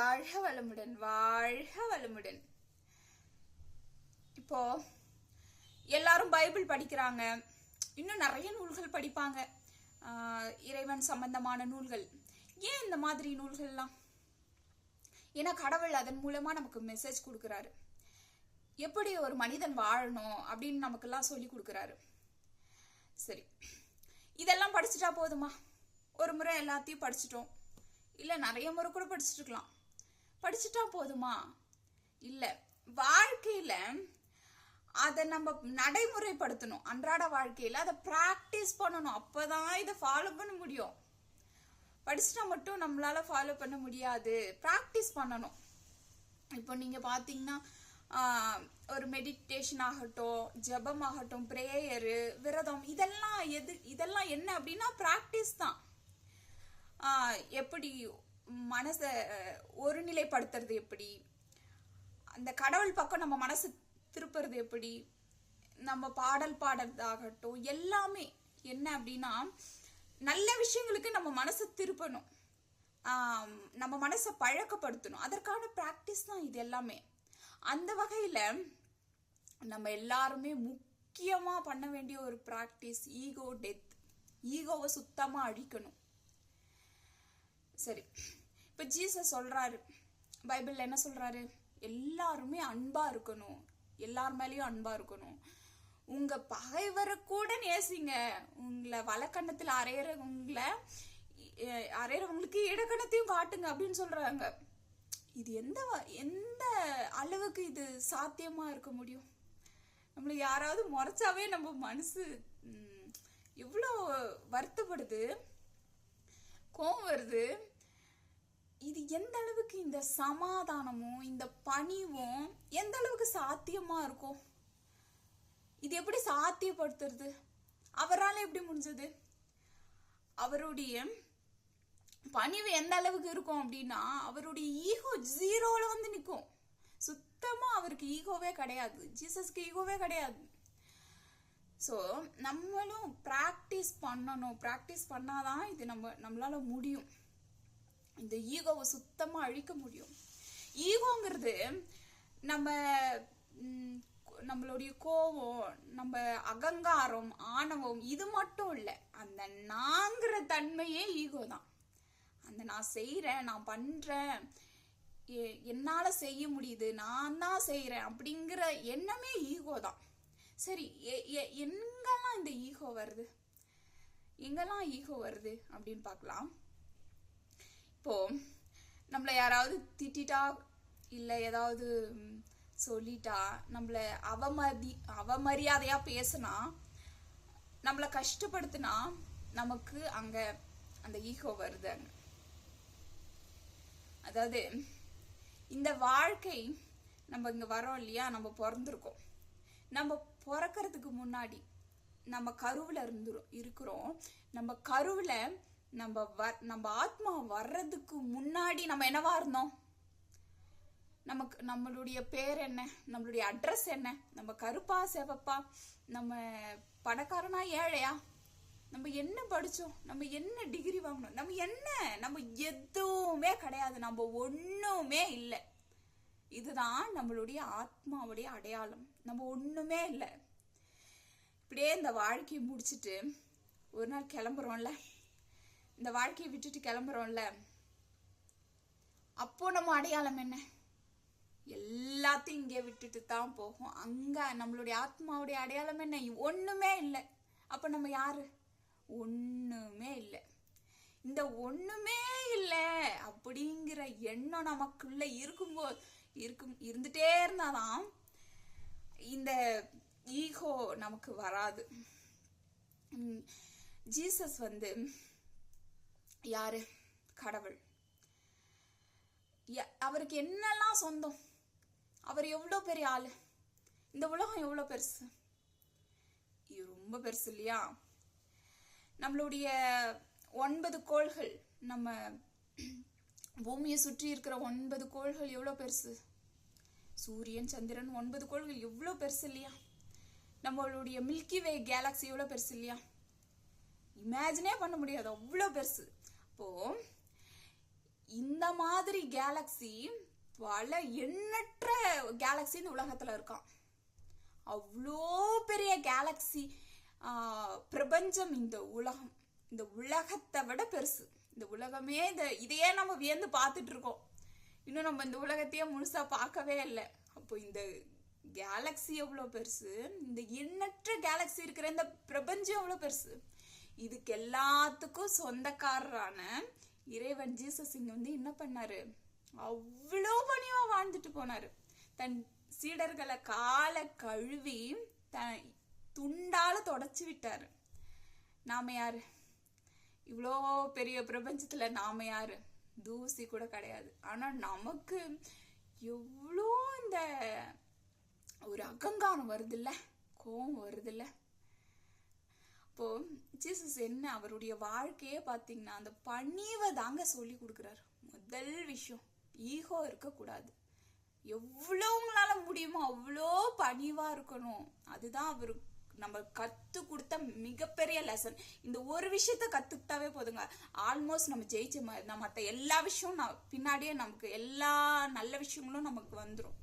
வாழ்க வளமுடன் வாழ்க வளமுடன். இப்போ எல்லாரும் பைபிள் படிக்கிறாங்க. இன்னும் நிறைய நூல்கள் படிப்பாங்க. இறைவன் சம்பந்தமான நூல்கள். ஏன் இந்த மாதிரி நூல்கள்லாம்? ஏன்னா கடவுள் அதன் மூலமா நமக்கு மெசேஜ் கொடுக்குறாரு. எப்படி ஒரு மனிதன் வாழணும் அப்படின்னு நமக்கெல்லாம் சொல்லி கொடுக்குறாரு. சரி. இதெல்லாம் படிச்சுட்டா போதுமா? ஒரு முறை எல்லாத்தையும் படிச்சிட்டோம். இல்லை நிறைய முறை கூட படிச்சுட்டுருக்கலாம் படிச்சுட்டா போதுமா? இல்லை. வாழ்க்கையில் அதை நம்ம நடைமுறைப்படுத்தணும். அன்றாட வாழ்க்கையில் அதை ப்ராக்டிஸ் பண்ணணும். அப்போ தான் இதை ஃபாலோ பண்ண முடியும். படிச்சுட்டா மட்டும் நம்மளால் ஃபாலோ பண்ண முடியாது. ப்ராக்டிஸ் பண்ணணும். இப்போ நீங்கள் பார்த்தீங்கன்னா ஒரு மெடிடேஷன் ஆகட்டும் ஜெபம் ஆகட்டும் ப்ரேயரு விரதம் இதெல்லாம் எது இதெல்லாம் என்ன அப்படின்னா ப்ராக்டிஸ் தான். எப்படி மனசை ஒருநிலைப்படுத்துறது எப்படி? அந்த கடவுள் பக்கம் நம்ம மனசு திருப்புறது எப்படி? நம்ம பாடல் பாடுறதாகட்டும் எல்லாமே என்ன அப்படின்னா நல்ல விஷயங்களுக்கு நம்ம மனசை திருப்பணும். நம்ம மனசை பழக்கப்படுத்தணும். அதற்கான ப்ராக்டிஸ் தான் இது எல்லாமே. அந்த வகையில் நம்ம எல்லாருமே முக்கியமாக பண்ண வேண்டிய ஒரு ப்ராக்டிஸ் ஈகோ டெத் ஈகோவை சுத்தமாக அழிக்கணும். சரி. இப்போ ஜீசஸ் சொல்கிறாரு பைபிளில் என்ன சொல்கிறாரு எல்லாருமே அன்பாக இருக்கணும். எல்லார் மேலேயும் அன்பாக இருக்கணும். உங்கள் பகைவரை கூட நேசிங்க. உங்களை வலக்கண்ணத்துல அரையிறவங்கள அரையிறவங்களுக்கு இடக்கணத்தையும் காட்டுங்க அப்படின்னு சொல்கிறாங்க இது எந்த வ- எந்த அளவுக்கு இது சாத்தியமாக இருக்க முடியும்? நம்மளை யாராவது முறைச்சாவே நம்ம மனசு எவ்வளோ வருத்தப்படுது கோவம் வருது. இது எந்த அளவுக்கு இந்த சமாதானமும் இந்த பணிவும் எந்த அளவுக்கு சாத்தியமா இருக்கும்? இது எப்படி சாத்தியப்படுத்துறது? அவரால் எப்படி முடிஞ்சது? அவருடைய பணிவு எந்த அளவுக்கு இருக்கும் அப்படின்னா அவருடைய ஈகோ ஜீரோல வந்து நிற்கும் சுத்தமா அவருக்கு ஈகோவே கிடையாது. ஜீசஸ்க்கு ஈகோவே கிடையாது. ஸோ நம்மளும் ப்ராக்டிஸ் பண்ணணும். ப்ராக்டிஸ் பண்ணாதான் இது நம்ம நம்மளால முடியும். இந்த ஈகோவை சுத்தமாக அழிக்க முடியும். ஈகோங்கிறது நம்ம நம்மளுடைய கோபம் நம்ம அகங்காரம் ஆணவம் இது மட்டும் இல்லை. அந்த நாங்கிற தன்மையே ஈகோ தான். அந்த நான் செய்கிறேன் நான் பண்ணுறேன் என்னால் செய்ய முடியுது நான் தான் செய்கிறேன் அப்படிங்கிற எண்ணமே ஈகோ தான். சரி எங்கெல்லாம் இந்த ஈகோ வருது? எங்கெல்லாம் ஈகோ வருது அப்படின்னு பார்க்கலாம். இப்போ நம்மளை யாராவது திட்டிட்டா இல்லை ஏதாவது சொல்லிட்டா நம்மளை அவமதி அவமரியாதையா பேசுனா நம்மளை கஷ்டப்படுத்தினா நமக்கு அங்க அந்த ஈகோ வருது அங்க. அதாவது இந்த வாழ்க்கை நம்ம இங்க வரோம் இல்லையா? நம்ம பிறந்திருக்கோம். நம்ம பிறக்கறதுக்கு முன்னாடி நம்ம கருவில் இருந்துரும் இருக்கிறோம். நம்ம கருவில் நம்ம வ நம்ம ஆத்மா வர்றதுக்கு முன்னாடி நம்ம என்னவா இருந்தோம்? நமக்கு நம்மளுடைய பேர் என்ன? நம்மளுடைய அட்ரஸ் என்ன? நம்ம கருப்பா சிவப்பா நம்ம பணக்காரனா ஏழையா? நம்ம என்ன படிச்சோம்? நம்ம என்ன டிகிரி வாங்கணும் நம்ம என்ன நம்ம எதுவுமே கிடையாது. நம்ம ஒண்ணுமே இல்லை. இதுதான் நம்மளுடைய ஆத்மாவுடைய அடையாளம். நம்ம ஒண்ணுமே இல்லை. இப்படியே இந்த வாழ்க்கையை முடிச்சிட்டு ஒரு நாள் கிளம்புறோம்ல? இந்த வாழ்க்கையை விட்டுட்டு கிளம்புறோம்ல? அப்போ நம்ம அடையாளம் என்ன? எல்லாத்தையும் இங்கே விட்டுட்டு தான் போகும். அங்க நம்மளுடைய ஆத்மாவுடைய அடையாளம் என்ன? ஒண்ணுமே இல்லை. அப்ப நம்ம யாரு? ஒண்ணுமே இல்லை. இந்த ஒண்ணுமே இல்லை அப்படிங்கிற எண்ணம் நமக்குள்ள இருக்கும்போது இருக்கும் இருந்துட்டே இருந்தாதான் இந்த ஈகோ நமக்கு வராது. ஜீசஸ் வந்து யாரு? கடவுள். ய- அவருக்கு என்னெல்லாம் சொந்தம்? அவர் எவ்வளோ பெரிய ஆள்? இந்த உலகம் எவ்வளோ பெருசு? இது ரொம்ப பெருசு இல்லையா? நம்மளுடைய ஒன்பது கோள்கள் நம்ம பூமியை சுற்றி இருக்கிற ஒன்பது கோள்கள் எவ்வளோ பெருசு? சூரியன் சந்திரன் ஒன்பது கோள்கள் எவ்வளோ பெருசு இல்லையா? நம்மளுடைய மில்கி வே கேலக்ஸி எவ்வளோ பெருசு இல்லையா? இமேஜினே பண்ண முடியாது. அவ்வளோ பெருசு. இப்போ இந்த மாதிரி கேலக்ஸி பல எண்ணற்ற கேலக்ஸி இந்த உலகத்துல இருக்கான் அவ்வளோ பெரிய கேலக்ஸி பிரபஞ்சம் இந்த உலகம். இந்த உலகத்தை விட பெருசு. இந்த உலகமே இந்த இதையே நம்ம வியந்து பார்த்துட்டு இருக்கோம். இன்னும் நம்ம இந்த உலகத்தையே முழுசா பார்க்கவே இல்லை. அப்போ இந்த கேலக்ஸி எவ்வளோ பெருசு? இந்த எண்ணற்ற கேலக்ஸி இருக்கிற இந்த பிரபஞ்சம் எவ்வளோ பெருசு? இதுக்கு எல்லாத்துக்கும் சொந்தக்காரரான இறைவன் ஜீசஸ் இங்க வந்து என்ன பண்ணாரு? அவ்வளோ பணிவா வாழ்ந்துட்டு போனாரு. தன் சீடர்களை காலை கழுவி தன் துண்டால தொடச்சு விட்டாரு. நாம யாரு? இவ்வளோ பெரிய பிரபஞ்சத்துல நாம யாரு? தூசி கூட கிடையாது. ஆனா நமக்கு எவ்வளோ இந்த ஒரு அகங்காரம் வருதுல்ல? கோவம் வருதுல்ல? இப்போ ஜீசஸ் என்ன அவருடைய வாழ்க்கையே பார்த்தீங்கன்னா அந்த பணிவை தாங்க சொல்லி கொடுக்குறாரு. முதல் விஷயம் ஈகோ இருக்கக்கூடாது. எவ்வளோங்களால முடியுமோ அவ்வளோ பணிவா இருக்கணும். அதுதான் அவரு நம்ம கத்து கொடுத்த மிகப்பெரிய லெசன் இந்த ஒரு விஷயத்த கத்துக்கிட்டாவே போதுங்க. ஆல்மோஸ்ட் நம்ம ஜெயிச்ச மாதிரி நம்ம மற்ற எல்லா விஷயமும் நான் பின்னாடியே நமக்கு எல்லா நல்ல விஷயங்களும் நமக்கு வந்துடும்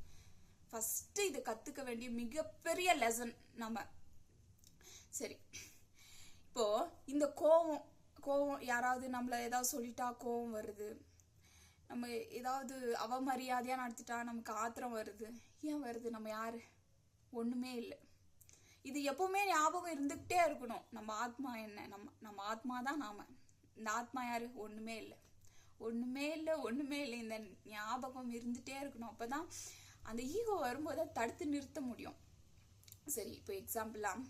ஃபர்ஸ்ட் இது கத்துக்க வேண்டிய மிகப்பெரிய லெசன் நம்ம. சரி இப்போ இந்த கோவம் கோவம் யாராவது நம்மள ஏதாவது சொல்லிட்டா கோவம் வருது. நம்ம ஏதாவது அவமரியாதையாக நடத்திட்டா நமக்கு ஆத்திரம் வருது. ஏன் வருது? நம்ம யாரு? ஒண்ணுமே இல்லை. இது எப்பவுமே ஞாபகம் இருந்துகிட்டே இருக்கணும். நம்ம ஆத்மா என்ன? நம்ம நம்ம ஆத்மா தான் நாம. இந்த ஆத்மா யாரு? ஒண்ணுமே இல்லை. ஒண்ணுமே இல்லை ஒண்ணுமே இல்லை. இந்த ஞாபகம் இருந்துட்டே இருக்கணும். அப்பதான் அந்த ஈகோ வரும்போது தடுத்து நிறுத்த முடியும். சரி இப்போ எக்ஸாம்பிளா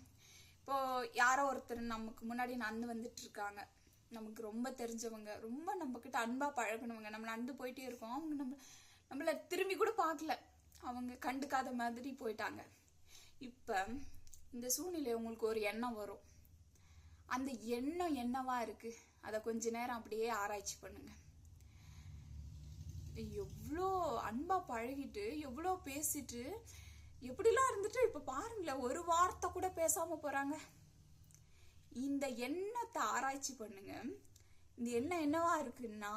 இப்போ யாரோ ஒருத்தர் நமக்கு முன்னாடி நடந்து வந்துட்டு இருக்காங்க நமக்கு ரொம்ப தெரிஞ்சவங்க ரொம்ப நம்ம கிட்ட அன்பா பழகினவங்க நம்ம நடந்து போயிட்டே இருக்கோம். அவங்க நம்ம நம்மள திரும்பி கூட பார்க்கல. அவங்க கண்டுக்காத மாதிரி போயிட்டாங்க. இப்ப இந்த சூழ்நிலை உங்களுக்கு ஒரு எண்ணம் வரும். அந்த எண்ணம் என்னவா இருக்கு? அதை கொஞ்ச நேரம் அப்படியே ஆராய்ச்சி பண்ணுங்க. எவ்வளோ அன்பா பழகிட்டு எவ்வளோ பேசிட்டு இப்படிலாம் இருந்துட்டு இப்ப பாருங்களேன் ஒரு வார்த்தை கூட பேசாம போறாங்க. இந்த எண்ணத்தை ஆராய்ச்சி பண்ணுங்க. இந்த எண்ணம் என்னவா இருக்குன்னா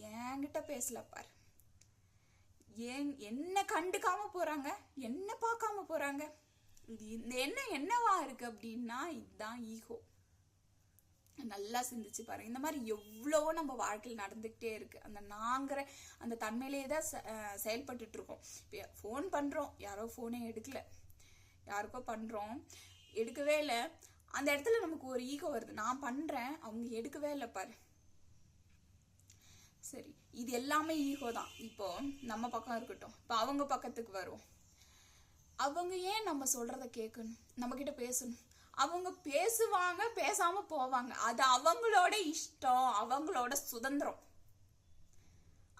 என்கிட்ட பேசல பாரு. ஏன் என்ன கண்டுக்காம போறாங்க? என்ன பார்க்காம போறாங்க? இது இந்த எண்ணம் என்னவா இருக்கு அப்படின்னா இதுதான் ஈகோ. நல்லா சிந்திச்சு பாருங்க. இந்த மாதிரி எவ்வளவோ நம்ம வாழ்க்கையில் நடந்துக்கிட்டே இருக்கு. அந்த நாங்கிற அந்த தன்மையிலேயே தான் செயல்பட்டு இருக்கோம். இப்போ ஃபோன் பண்றோம். யாரோ ஃபோனே எடுக்கல. யாருக்கோ பண்றோம். எடுக்கவே இல்லை. அந்த இடத்துல நமக்கு ஒரு ஈகோ வருது. நான் பண்றேன். அவங்க எடுக்கவே இல்லை பாரு. சரி. இது எல்லாமே ஈகோ தான். இப்போ நம்ம பக்கம் இருக்கட்டும். இப்போ அவங்க பக்கத்துக்கு வரும் அவங்க ஏன் நம்ம சொல்றத கேட்கணும்? நம்ம கிட்ட பேசணும். அவங்க பேசுவாங்க பேசாம போவாங்க. அது அவங்களோட இஷ்டம் அவங்களோட சுதந்திரம்.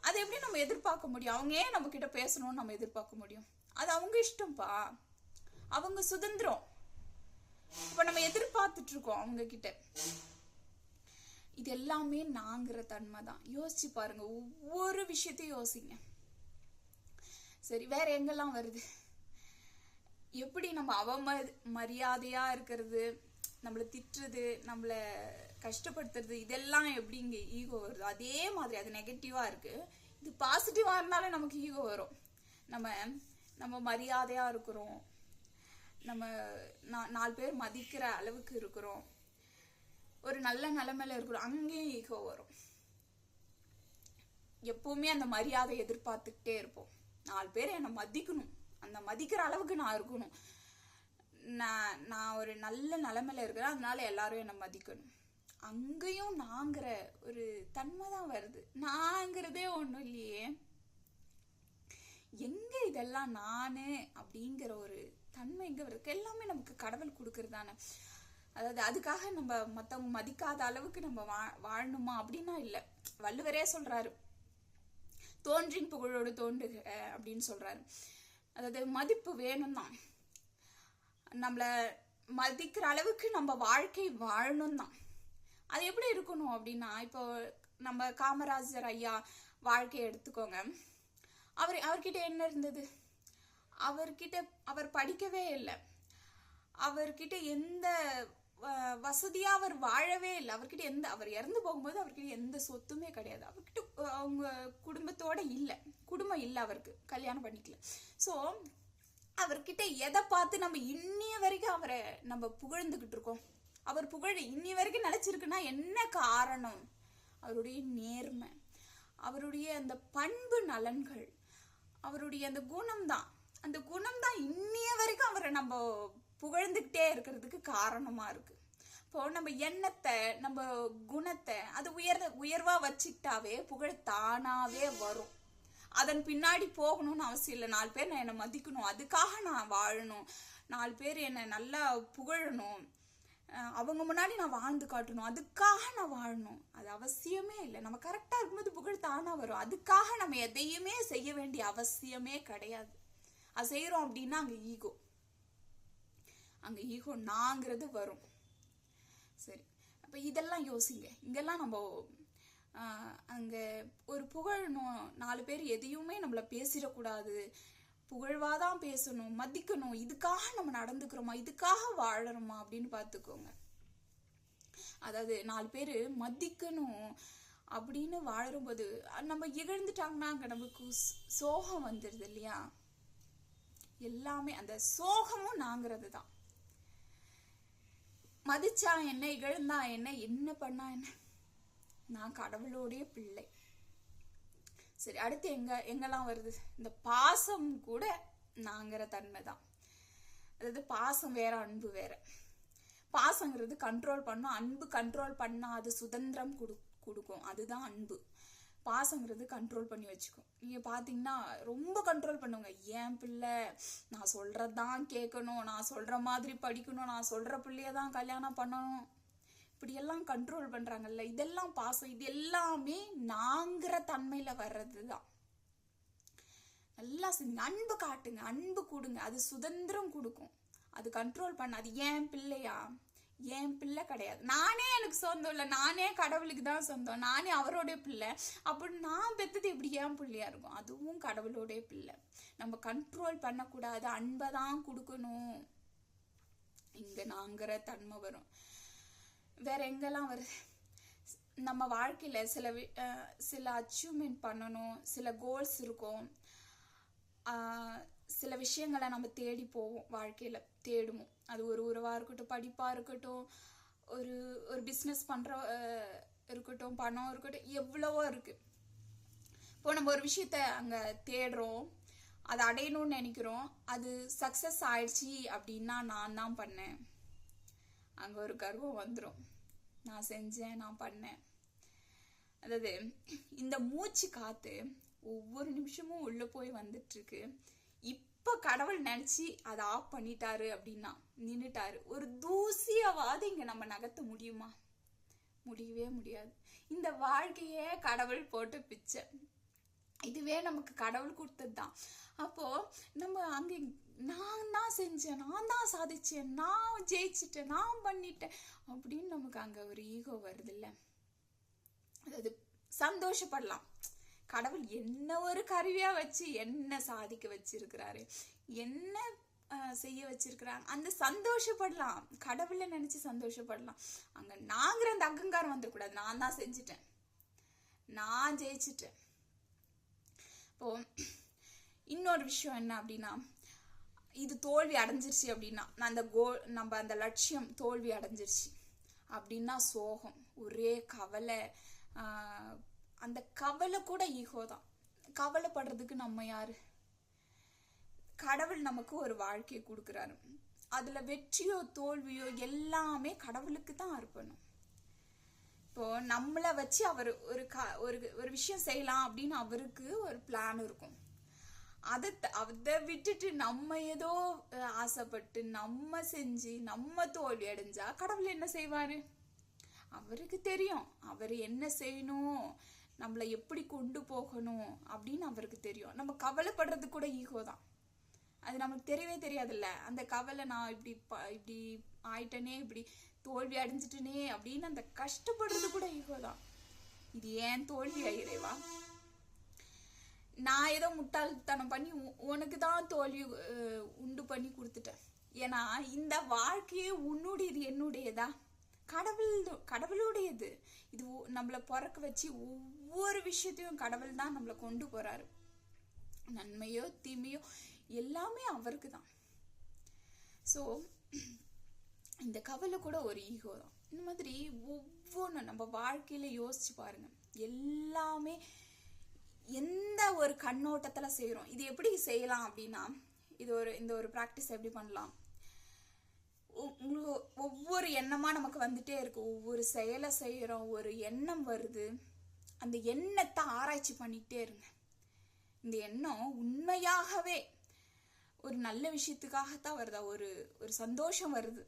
அது எப்படி நம்ம எதிர்பார்க்க முடியும்? அவங்க ஏன் நம்ம கிட்ட பேசணும்னு நம்ம எதிர்பார்க்க முடியும்? அது அவங்க இஷ்டம்ப்பா அவங்க சுதந்திரம். இப்ப நம்ம எதிர்பார்த்துட்டு இருக்கோம் அவங்க கிட்ட. இது எல்லாமே நாங்கிற தன்மை தான் யோசிச்சு பாருங்க. ஒவ்வொரு விஷயத்தையும் யோசிங்க. சரி வேற எங்கெல்லாம் வருது? எப்படி நம்ம அவம மரியாதையா இருக்கிறது நம்மள திட்டுறது நம்மள கஷ்டப்படுத்துறது இதெல்லாம் எப்படி இங்க ஈகோ வருது அதே மாதிரி அது நெகட்டிவா இருக்கு. இது பாசிட்டிவா இருந்தாலும் நமக்கு ஈகோ வரும். நம்ம நம்ம மரியாதையா இருக்கிறோம். நம்ம நா- நாலு பேர் மதிக்கிற அளவுக்கு இருக்கிறோம். ஒரு நல்ல நிலைமையில இருக்கிறோம். அங்கேயும் ஈகோ வரும். எப்பவுமே அந்த மரியாதை எதிர்பார்த்துக்கிட்டே இருப்போம். நாலு பேர் என்னை மதிக்கணும். அந்த மதிக்கிற அளவுக்கு நான் இருக்கணும். நான் நான் ஒரு நல்ல நிலமையில இருக்கிறேன். அதனால எல்லாரும் என்னை மதிக்கணும். அங்கேயும் நாங்கிற ஒரு தன்மை தான் வருது. நாங்கிறதே ஒன்றும் இல்லையே. எங்க இதெல்லாம் நானு அப்படிங்கிற ஒரு தன்மை எங்க இருக்கு எல்லாமே நமக்கு கடவுள் கொடுக்கறதானே அதாவது அதுக்காக நம்ம மத்தவங்க மதிக்காத அளவுக்கு நம்ம வா வாழணுமா அப்படின்னா இல்லை. வள்ளுவரே சொல்றாரு தோன்றின் புகழோடு தோன்றுக அப்படின்னு சொல்றாரு. அதாவது மதிப்பு வேணும் தான் நம்மளை மதிக்கிற அளவுக்கு நம்ம வாழ்க்கை வாழணும் தான் அது எப்படி இருக்கணும் அப்படின்னா இப்போ நம்ம காமராஜர் ஐயா வாழ்க்கையை எடுத்துக்கோங்க. அவர் அவர்கிட்ட என்ன இருந்தது? அவர்கிட்ட அவர் படிக்கவே இல்லை. அவர்கிட்ட எந்த வசதியாக அவர் வாழவே இல்லை. அவர்கிட்ட எந்த அவர் இறந்து போகும்போது அவர்கிட்ட எந்த சொத்துமே கிடையாது. அவர்கிட்ட அவங்க குடும்பத்தோட இல்லை. குடும்பம் இல்லை அவருக்கு. கல்யாணம் பண்ணிக்கல. ஸோ அவர்கிட்ட எதை பார்த்து நம்ம இன்னிய வரைக்கும் அவரை நம்ம புகழ்ந்துக்கிட்டு இருக்கோம்? அவர் புகழ் இன்னி வரைக்கும் நினைச்சிருக்குன்னா என்ன காரணம்? அவருடைய நேர்மை. அவருடைய அந்த பண்பு நலன்கள். அவருடைய அந்த குணம் தான். அந்த குணம் தான் இன்னிய வரைக்கும் அவரை நம்ம புகழ்ந்துக்கிட்டே இருக்கிறதுக்கு காரணமா இருக்கு. இப்போ நம்ம எண்ணத்தை நம்ம குணத்தை அது உயர் உயர்வா வச்சுக்கிட்டாவே புகழ் தானாவே வரும். அதன் பின்னாடி போகணும்னு அவசியம் இல்லை. நாலு பேர் நான் என்னை மதிக்கணும். அதுக்காக நான் வாழணும். நாலு பேர் என்னை நல்லா புகழணும். அவங்க முன்னாடி நான் வாழ்ந்து காட்டணும். அதுக்காக நான் வாழணும். அது அவசியமே இல்லை. நம்ம கரெக்டாக இருக்கும்போது புகழ் தானாக வரும். அதுக்காக நம்ம எதையுமே செய்ய வேண்டிய அவசியமே கிடையாது. அது செய்கிறோம் அப்படின்னா அங்கே ஈகோ அங்கே ஈகோ நாங்கிறது வரும். சரி. அப்போ இதெல்லாம் யோசிங்க. இங்கெல்லாம் நம்ம அங்கே ஒரு புகழணும் நாலு பேர் எதையுமே நம்மளை பேசிடக்கூடாது. புகழ்வாதான் பேசணும் மதிக்கணும். இதுக்காக நம்ம நடந்துக்கிறோமா? இதுக்காக வாழறோமா அப்படின்னு பார்த்துக்கோங்க அதாவது நாலு பேர் மதிக்கணும் அப்படின்னு வாழறும்போது நம்ம இகழ்ந்துட்டாங்கன்னா அங்கே நமக்கு சோகம் வந்துடுது இல்லையா? எல்லாமே அந்த சோகமும் நாங்கிறது தான் மதிச்சா என்ன இகழ்ந்தா என்ன என்ன பண்ணா என்ன? நான் கடவுளோடைய பிள்ளை. சரி அடுத்து எங்க எங்கெல்லாம் வருது? இந்த பாசம் கூட நாங்கிற தன்மை தான் அதாவது பாசம் வேற அன்பு வேற. பாசங்கிறது கண்ட்ரோல் பண்ணும். அன்பு கண்ட்ரோல் பண்ணா அது சுதந்திரம் கொடு கொடுக்கும். அதுதான் அன்பு. பாசங்கிறது கண்ட்ரோல் பண்ணி வச்சுக்கும். நீங்கள் பார்த்தீங்கன்னா ரொம்ப கண்ட்ரோல் பண்ணுங்க. ஏன் பிள்ளை? நான் சொல்றதான் கேட்கணும். நான் சொல்கிற மாதிரி படிக்கணும். நான் சொல்கிற பிள்ளைய தான் கல்யாணம் பண்ணணும். இப்படியெல்லாம் கண்ட்ரோல் பண்ணுறாங்கல்ல இதெல்லாம் பாசம். இது எல்லாமே நாங்கிற தன்மையில் வர்றது தான் நல்லா செஞ்சு அன்பு காட்டுங்க. அன்பு கொடுங்க. அது சுதந்திரம் கொடுக்கும். அது கண்ட்ரோல் பண்ண அது ஏன் பிள்ளையா? என் பிள்ளை கிடையாது. நானே எனக்கு சொந்தம் இல்லை. நானே கடவுளுக்கு தான் சொந்தம். நானே அவரோடைய பிள்ளை. அப்படி நான் பெற்றது இப்படி ஏன் பிள்ளையா இருக்கும். அதுவும் கடவுளோடைய பிள்ளை. நம்ம கண்ட்ரோல் பண்ணக்கூடாது. அன்பை தான் கொடுக்கணும். இங்க நாங்கிற தன்மை வரும். வேற எங்கெல்லாம் வருது? நம்ம வாழ்க்கையில சில வி- சில அச்சீவ்மெண்ட் பண்ணணும். சில கோல்ஸ் இருக்கும். சில விஷயங்களை நம்ம தேடி போவோம். வாழ்க்கையில தேடுவோம். அது ஒரு உறவாக இருக்கட்டும் படிப்பாக இருக்கட்டும் ஒரு ஒரு பிஸ்னஸ் பண்ணுற இருக்கட்டும் பணம் இருக்கட்டும் எவ்வளவோ இருக்கு. இப்போ நம்ம ஒரு விஷயத்த அங்கே தேடுறோம் அதை அடையணும்னு நினைக்கிறோம் அது சக்ஸஸ் ஆயிடுச்சு அப்படின்னா நான் தான் பண்ணேன். அங்கே ஒரு கர்வம் வந்துடும் நான் செஞ்சேன் நான் பண்ணேன். அதாவது இந்த மூச்சு காற்று ஒவ்வொரு நிமிஷமும் உள்ளே போய் வந்துட்டுருக்கு இருக்கு. இப்போ கடவுள் நினச்சி அதை ஆஃப் பண்ணிட்டாரு அப்படின்னா நின்றுட்டாரு ஒரு தூசியவாது இங்கே நம்ம நகர்த்த முடியுமா? முடியவே முடியாது. இந்த வாழ்க்கையே கடவுள் போட்டு பிச்சை. இதுவே நமக்கு கடவுள் கொடுத்தது தான் அப்போது நம்ம அங்கே நான் தான் செஞ்சேன் நான் தான் சாதிச்சேன் நான் ஜெயிச்சிட்டேன் நான் பண்ணிட்டேன் அப்படின்னு நமக்கு அங்கே ஒரு ஈகோ வருது இல்லை அதாவது சந்தோஷப்படலாம். கடவுள் என்ன ஒரு கருவியா வச்சு என்ன சாதிக்க வச்சிருக்கிறாரு? என்ன செய்ய வச்சிருக்கிறாங்க? அந்த சந்தோஷப்படலாம். கடவுளை நினைச்சு சந்தோஷப்படலாம். அங்க நாங்கிற அந்த அகங்காரம் வந்துடக்கூடாது நான் தான் செஞ்சுட்டேன். நான் ஜெயிச்சிட்டேன். இப்போ இன்னொரு விஷயம் என்ன அப்படின்னா இது தோல்வி அடைஞ்சிருச்சு அப்படின்னா நான் அந்த கோல் நம்ம அந்த லட்சியம் தோல்வி அடைஞ்சிருச்சு அப்படின்னா சோகம். ஒரே கவலை. அந்த கவலை கூட ஈகோ தான். கவலைப்படுறதுக்கு நம்ம யாரு? கடவுள் நமக்கு ஒரு வாழ்க்கையை கொடுக்குறாரு. அதுல வெற்றியோ தோல்வியோ எல்லாமே கடவுளுக்கு தான் அர்ப்பணும். இப்போ நம்மளை வச்சு அவர் ஒரு க ஒரு ஒரு விஷயம் செய்யலாம் அப்படின்னு அவருக்கு ஒரு பிளான் இருக்கும். அதை த- அதை விட்டுட்டு நம்ம ஏதோ ஆசைப்பட்டு நம்ம செஞ்சு நம்ம தோல்வி அடைஞ்சா கடவுள் என்ன செய்வாரு? அவருக்கு தெரியும். அவர் என்ன செய்யணும்? நம்மளை எப்படி கொண்டு போகணும் அப்படின்னு அவருக்கு தெரியும். நம்ம கவலைப்படுறது கூட ஈகோ தான். அது நமக்கு தெரியவே தெரியாதுல்ல. அந்த கவலை நான் இப்படி ப- இப்படி ஆயிட்டனே இப்படி தோல்வி அடைஞ்சிட்டனே அப்படின்னு அந்த கஷ்டப்படுறது கூட ஈகோ தான். இது ஏன் தோல்வி ஆகிறேவா நான் ஏதோ முட்டாள்தனம் பண்ணி உ- உனக்கு தான் தோல்வி உண்டு பண்ணி கொடுத்துட்டேன். ஏன்னா இந்த வாழ்க்கையே உன்னுடையது என்னுடையதா? கடவுள் கடவுளுடையது. இது நம்மளை நம்மள பிறக்க வச்சு ஒவ்வொரு விஷயத்தையும் கடவுள் தான் நம்மளை கொண்டு போறாரு. நன்மையோ தீமையோ எல்லாமே அவருக்கு தான். ஸோ இந்த கவலை கூட ஒரு ஈகோ தான். இந்த மாதிரி ஒவ்வொன்றும் நம்ம வாழ்க்கையில யோசிச்சு பாருங்க. எல்லாமே எந்த ஒரு கண்ணோட்டத்தில் செய்கிறோம் இது எப்படி செய்யலாம் அப்படின்னா இது ஒரு இந்த ஒரு ப்ராக்டிஸ் எப்படி பண்ணலாம்? உங்களுக்கு ஒவ்வொரு எண்ணமாக நமக்கு வந்துட்டே இருக்கு. ஒவ்வொரு செயலை செய்கிறோம் ஒரு எண்ணம் வருது. அந்த எண்ணத்தை ஆராய்ச்சி பண்ணிக்கிட்டே இருங்க. இந்த எண்ணம் உண்மையாகவே ஒரு நல்ல விஷயத்துக்காகத்தான் வருதா? ஒரு ஒரு சந்தோஷம் வருது.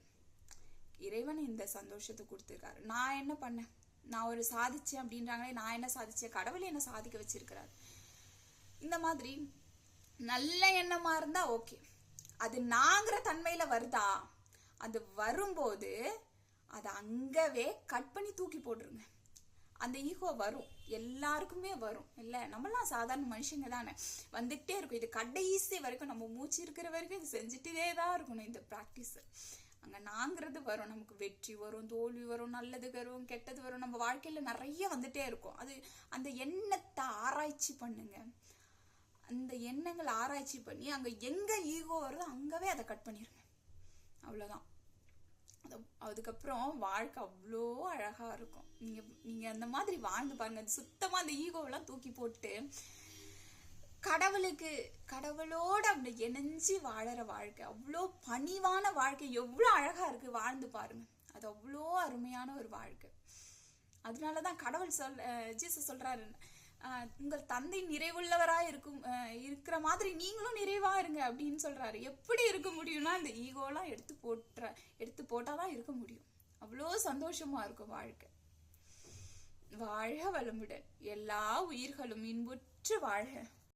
இறைவன் இந்த சந்தோஷத்தை கொடுத்துருக்காரு. நான் என்ன பண்ணேன்? நான் ஒரு சாதிச்சேன் அப்படின்றாங்களே நான் என்ன சாதிச்சேன்? கடவுள் என்ன சாதிக்க வச்சிருக்கிறார். இந்த மாதிரி நல்ல எண்ணமா இருந்தா ஓகே. அது நாங்கிற தன்மையில வருதா? அது வரும்போது அதை அங்கவே கட் பண்ணி தூக்கி போட்டுருங்க. அந்த ஈகோ வரும். எல்லாருக்குமே வரும். இல்லை நம்மளாம் சாதாரண மனுஷங்க தானே. வந்துகிட்டே இருக்கும். இது கடைசி வரைக்கும் நம்ம மூச்சு இருக்கிற வரைக்கும் இது செஞ்சுட்டே தான் இருக்கணும் இந்த ப்ராக்டிஸ் அங்கே நாங்கிறது வரும். நமக்கு வெற்றி வரும் தோல்வி வரும் நல்லது வரும் கெட்டது வரும். நம்ம வாழ்க்கையில் நிறைய வந்துட்டே இருக்கும். அது அந்த எண்ணத்தை ஆராய்ச்சி பண்ணுங்க. அந்த எண்ணங்களை ஆராய்ச்சி பண்ணி அங்கே எங்கே ஈகோ வருதோ அங்கவே அதை கட் பண்ணிடுங்க அவ்வளோதான் அது- அதுக்கப்புறம் வாழ்க்கை அவ்வளோ அழகாக இருக்கும். நீங்கள் நீங்கள் அந்த மாதிரி வாழ்ந்து பாருங்கள் அது அந்த ஈகோவெல்லாம் தூக்கி போட்டு கடவுளுக்கு கடவுளோட அப்படி இணைஞ்சு வாழற வாழ்க்கை அவ்வளோ பணிவான வாழ்க்கை எவ்வளோ அழகாக இருக்கு வாழ்ந்து பாருங்க. அது அவ்வளோ அருமையான ஒரு வாழ்க்கை. அதனால தான் கடவுள் சொல் ஜீசஸ் சொல்கிறாரு என்ன உங்கள் தந்தை நிறைவுள்ளவரா இருக்கும் இருக்கிற மாதிரி நீங்களும் நிறைவா இருங்க அப்படின்னு சொல்றாரு. எப்படி இருக்க முடியும்னா இந்த ஈகோலாம் எடுத்து போட்டுற எடுத்து போட்டாதான் இருக்க முடியும். அவ்வளோ சந்தோஷமா இருக்கும் வாழ்க்கை. வாழ வளமுடன். எல்லா உயிர்களும் இன்புற்று வாழ்க.